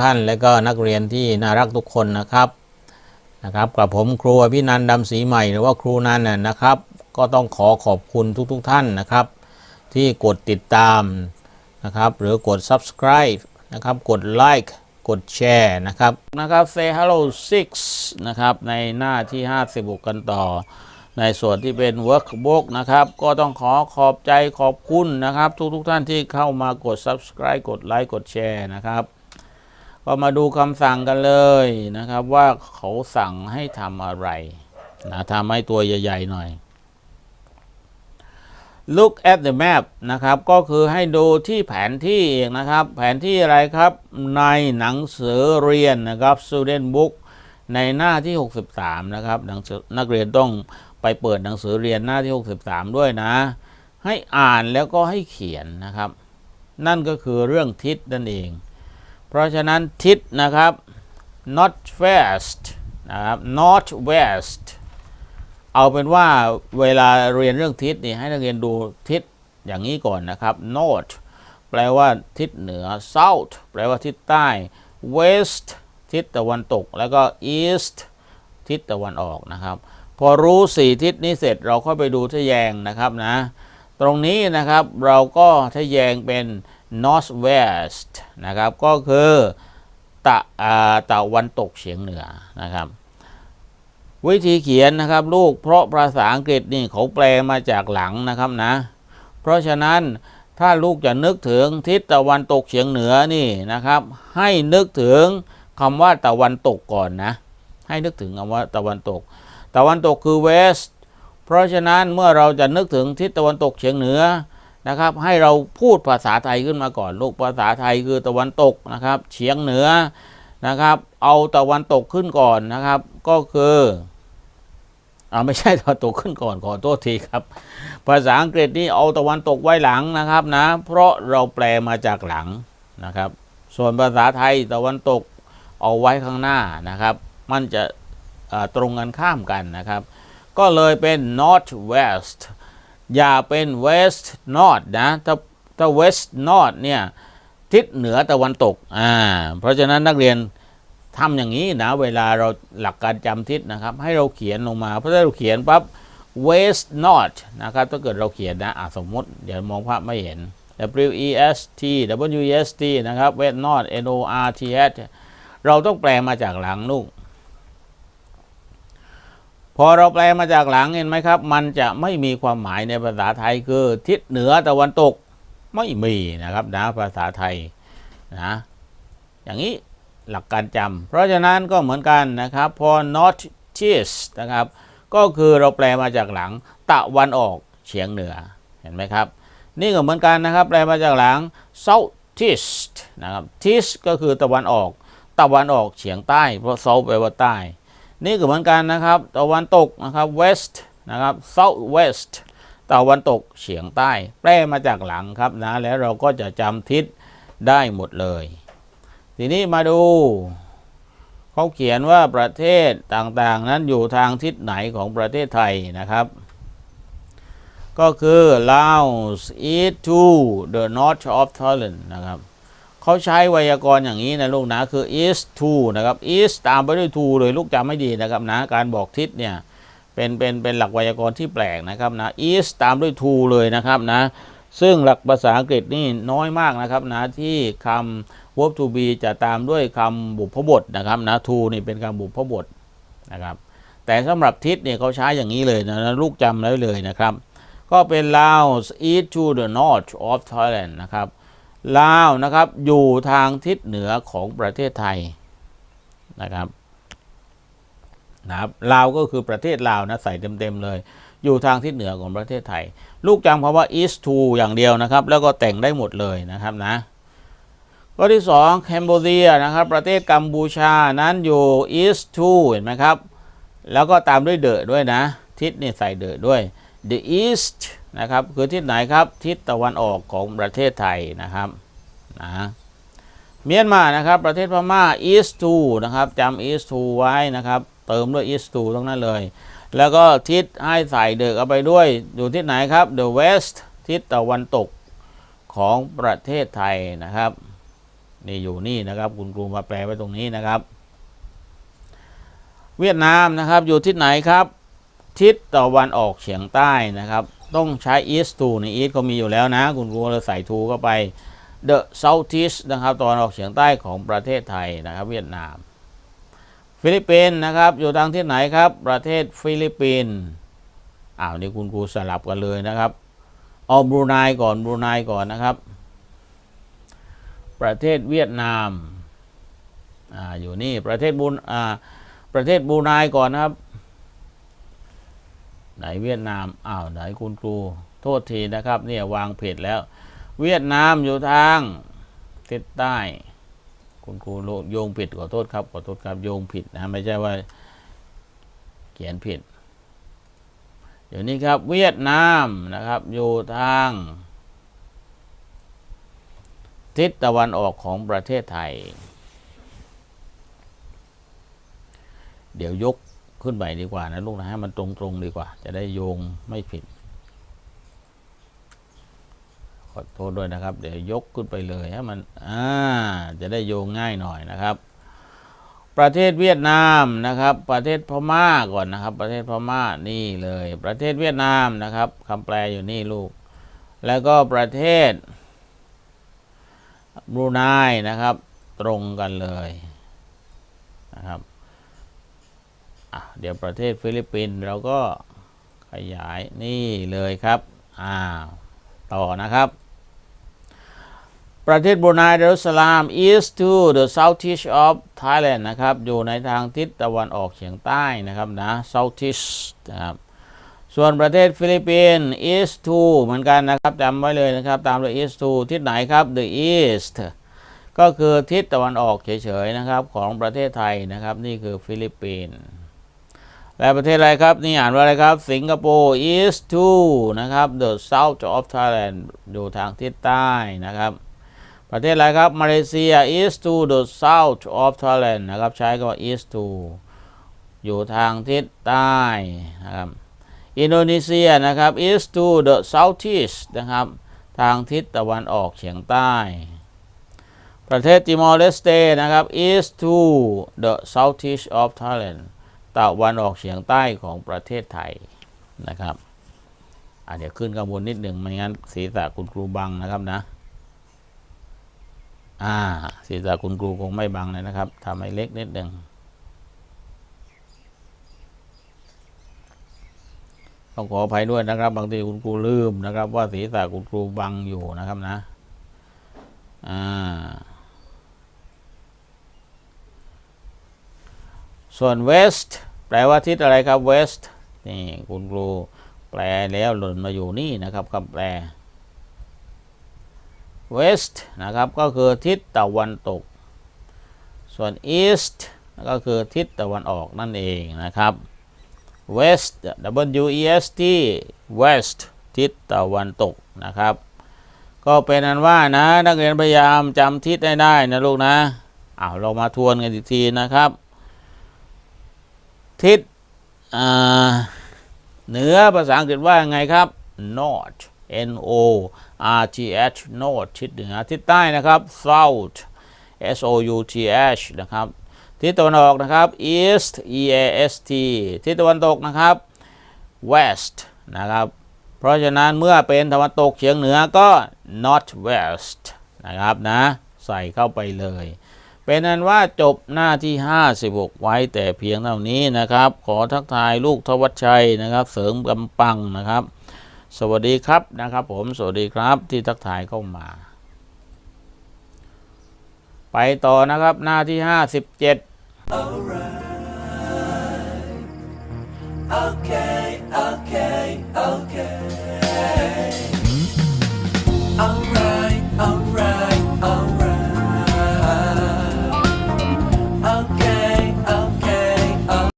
ท่านและก็นักเรียนที่น่ารักทุกคนนะครับนะครับ กับผมครูอภินันดำศรีใหม่หรือว่าครูนันน่ะนะครับ ก็ต้องขอขอบคุณทุกๆทท่านนะครับ ที่กดติดตามนะครับ หรือกด subscribe นะครับ กด like กดแชร์นะครับนะครับ say hello six นะครับ ในหน้าที่ 56 กันต่อ ในส่วนที่เป็น workbook นะครับ ก็ต้องขอขอบใจขอบคุณนะครับ ทุกๆทท่านที่เข้ามากด subscribe กดไลค์กดแชร์นะครับ ก็มาดูคำสั่งกันเลยนะครับว่าเขาสั่งให้ทำอะไรนะทำให้ตัวใหญ่ๆหน่อย look at the map นะครับ ก็คือให้ดูที่แผนที่เองนะครับ แผนที่อะไรครับในหนังสือเรียนนะครับ student book ในหน้าที่ 63 นะครับนังสือนักเรียนต้องไปเปิดหนังสือเรียนหน้าที่ 63 ด้วยนะ ให้อ่านแล้วก็ให้เขียนนะครับ นั่นก็คือเรื่องทิศนั่นเอง เพราะฉะนั้นทิศนะครับ north west นะครับ north west เอาเป็นว่าเวลาเรียนเรื่องทิศนี่ให้นักเรียนดูทิศอย่างนี้ก่อนนะครับ north แปลว่าทิศเหนือ south แปลว่าทิศใต้ west ทิศตะวันตก แล้วก็ east ทิศตะวันออกนะครับ พอรู้สี่ทิศนี้เสร็จเราเข้าไปดูทะแยงนะครับนะ ตรงนี้นะครับเราก็ทะแยงเป็น north west นะครับก็คือตะอ่าตะวันตกเฉียงเหนือนะครับ วิธีเขียนนะครับลูกเพราะภาษาอังกฤษนี่เขาแปลมาจากหลังนะครับนะ เพราะฉะนั้นถ้าลูกจะนึกถึงทิศตะวันตกเฉียงเหนือนี่นะครับ ให้นึกถึงคำว่าตะวันตกก่อนนะ ให้นึกถึงคำว่าตะวันตก ตะวันตกคือ west เพราะฉะนั้นเมื่อเราจะนึกถึงทิศตะวันตกเฉียงเหนือ นะครับ ให้เราพูดภาษาไทยขึ้นมาก่อนลูกภาษาไทยคือตะวันตกนะครับ เฉียงเหนือนะครับ เอาตะวันตกขึ้นก่อนนะครับ ก็คืออ่าไม่ใช่ตะวันตกขึ้นก่อนขอโทษทีครับ ภาษาอังกฤษนี่เอาตะวันตกไว้หลังนะครับนะ เพราะเราแปลมาจากหลังนะครับ ส่วนภาษาไทยตะวันตกเอาไว้ข้างหน้านะครับ มันจะตรงกันข้ามกันนะครับ ก็เลยเป็น north west อย่าเป็น west north นะถ้าถ้า west north เนี่ยทิศเหนือตะวันตกอ่าเพราะฉะนั้นนักเรียนทำอย่างนี้นะ เวลาเราหลักการจำทิศนะครับ ให้เราเขียนลงมาเพราะถ้าเราเขียนปั๊บ west north นะครับถ้าเกิดเราเขียนนะอะสมมติ เดี๋ยวมองภาพไม่เห็น w e s t w e s t นะครับ west north n o r t h เราต้องแปลมาจากหลังลูก พอเราแปลมาจากหลังเห็นไหมครับ มันจะไม่มีความหมายในภาษาไทยคือทิศเหนือตะวันตกไม่มีนะครับนะภาษาไทยนะอย่างนี้หลักการจำเพราะฉะนั้นก็เหมือนกันนะครับ พอ north east นะครับ ก็คือเราแปลมาจากหลัง ตะวันออกเฉียงเหนือเห็นไหมครับ นี่ก็เหมือนกันนะครับ แปลมาจากหลัง south east นะครับ east ก็คือตะวันออก ตะวันออกเฉียงใต้ เพราะ south แปลว่าใต้ นี่ก็เหมือนกันนะครับตะวันตกนะครับ west นะครับ south west ตะวันตกเฉียงใต้ แปลมาจากหลังครับนะแล้วเราก็จะจำทิศได้หมดเลย ทีนี้มาดูเขาเขียนว่าประเทศต่างๆ นั้นอยู่ทางทิศไหนของประเทศไทยนะครับ ก็คือ Laos east to the north of Thailand นะครับ เขาใช้ไวยากรณ์อย่างนี้นะลูกนะคือ east to นะครับ east ตามไปด้วย to เลยลูกจำไม่ดีนะครับนะการบอกทิศเนี่ยเป็นเป็นเป็นหลักไวยากรณ์ที่แปลกนะครับนะ east ตามด้วย to เลยนะครับนะซึ่งหลักภาษาอังกฤษนี่น้อยมากนะครับนะที่คำ verb to be จะตามด้วยคำบุพบทนะครับนะ to นี่เป็นคำบุพบทนะครับแต่สำหรับทิศเนี่ยเขาใช้อย่างนี้เลยนะนะลูกจำไว้เลยนะครับ ก็เป็น Laos east to the north of Thailand นะครับ ลาวนะครับอยู่ทางทิศเหนือของประเทศไทยนะครับนะครับลาวก็คือประเทศลาวนะใส่เต็มๆเลย อยู่ทางทิศเหนือของประเทศไทย ลูกจำคำว่า east to อย่างเดียวนะครับ แล้วก็แต่งได้หมดเลยนะครับนะข้อที่2แคนเบเดียนะครับ ประเทศกัมพูชานั้นอยู่ east to เห็นไหมครับ แล้วก็ตามด้วยเดอด้วยนะ ทิศนี่ใส่เดอด้วย the east นะครับ คือทิศไหนครับ ทิศตะวันออกของประเทศไทยนะครับ นะเมียนมานะครับ ประเทศพม่า east to นะครับจำ east to ไว้นะครับ เติมด้วย east to ตรงนั้นเลย แล้วก็ทิศให้ใส่เดอะเอาไปด้วย อยู่ทิศไหนครับ the west ทิศตะวันตกของประเทศไทยนะครับนี่อยู่นี่นะครับ คุณครูมาแปลไว้ตรงนี้นะครับ เวียดนามนะครับ อยู่ทิศไหนครับ ทิศตะวันออกเฉียงใต้นะครับ ต้องใช้ east to ใน east ก็มีอยู่แล้วนะ คุณครูเลยใส่ to เข้าไป the southeast นะครับตะวันออกเฉียงใต้ของประเทศไทยนะครับเวียดนาม ฟิลิปปินส์นะครับ อยู่ทางทิศไหนครับ ประเทศฟิลิปปินส์อ้าวนี่คุณครูสลับกันเลยนะครับเอาบรูไนก่อนบรูไนก่อนนะครับ ประเทศเวียดนามอ่าอยู่นี่ประเทศบรูอ่าประเทศบรูไนก่อนนะครับไหนเวียดนามอ้าวไหนคุณครูโทษทีนะครับ เนี่ยวางผิดแล้ว เวียดนามอยู่ทางทิศใต้ คุณครูโยงผิดขอโทษครับขอโทษครับโยงผิดนะไม่ใช่ว่า เขียนผิด เดี๋ยวนี้ครับเวียดนามนะครับ อยู่ทาง ทิศตะวันออกของประเทศไทย เดี๋ยวยกขึ้นไปดีกว่านะลูกนะให้มันตรงๆดีกว่า จะได้โยงไม่ผิด ขอโทษด้วยนะครับ เดี๋ยวยกขึ้นไปเลยให้มันอ่าจะได้โยงง่ายหน่อยนะครับ ประเทศเวียดนามนะครับ ประเทศพม่าก่อนนะครับ ประเทศพม่านี่เลย ประเทศเวียดนามนะครับคำแปลอยู่นี่ลูก แล้วก็ประเทศบรูไนนะครับ ตรงกันเลยนะครับเดี๋ยวประเทศฟิลิปปินส์เราก็ขยายนี่เลยครับอ้าวต่อนะครับ ประเทศบรูไนดารุสสลาม east to the southeast of Thailand นะครับ อยู่ในทางทิศตะวันออกเฉียงใต้นะครับนะ southeast นะครับ ส่วนประเทศฟิลิปปินส์ east to เหมือนกันนะครับจำไว้เลยนะครับ ตามด้วย east to ทิศไหนครับ the east ก็คือทิศตะวันออกเฉยๆนะครับของประเทศไทยนะครับ นี่คือฟิลิปปินส์และประเทศอะไรครับ นี่อ่านว่าอะไรครับ สิงคโปร์ east to นะครับ the south of Thailand อยู่ทางทิศใต้นะครับ ประเทศอะไรครับ มาเลเซีย east to the south of Thailand นะครับ ใช้คำว่า east to อยู่ทางทิศใต้นะครับ อินโดนีเซียนะครับ east to the southeast นะครับ ทางทิศตะวันออกเฉียงใต้ ประเทศติมอร์เลสเตนะครับ east to the southeast of Thailand ตะวันออกเฉียงใต้ของประเทศไทยนะครับอะเดี๋ยวขึ้นข้างบนนิดหนึ่งไม่งั้นศีรษะคุณครูบังนะครับนะ อ่าศีรษะคุณครูคงไม่บังเลยนะครับทำให้เล็กนิดหนึ่งต้องขออภัยด้วยนะครับ บางทีคุณครูลืมนะครับ ว่าศีรษะคุณครูบังอยู่นะครับนะ อ่า ส่วน west แปลว่าทิศอะไรครับ west นี่คุณครูแปลแล้วหล่นมาอยู่นี่นะครับคำแปล west นะครับก็คือทิศตะวันตก ส่วน east ก็คือทิศตะวันออกนั่นเองนะครับ west w e s t west ทิศตะวันตกนะครับ ก็เป็นนั้นว่านะนักเรียนพยายามจำทิศได้ได้นะลูกนะเอ้าเรามาทวนกันอีกทีนะครับ ทิศเหนือภาษาอังกฤษว่าไงครับ north n o r t h north ทิศเหนือทิศใต้นะครับ south s o u t h นะครับทิศตะวันออกนะครับ east e a s t ทิศตะวันตกนะครับ west นะครับ เพราะฉะนั้นเมื่อเป็นตะวันตกเฉียงเหนือก็ north west นะครับนะใส่เข้าไปเลย เป็นนั้นว่าจบหน้าที่ 56 ไว้แต่เพียงเท่านี้นะครับ ขอทักทายลูกทวัชชัยนะครับ เสริมกำปังนะครับ สวัสดีครับนะครับผมสวัสดีครับที่ทักทายเข้ามา ไปต่อนะครับหน้าที่ 57 Okay, okay.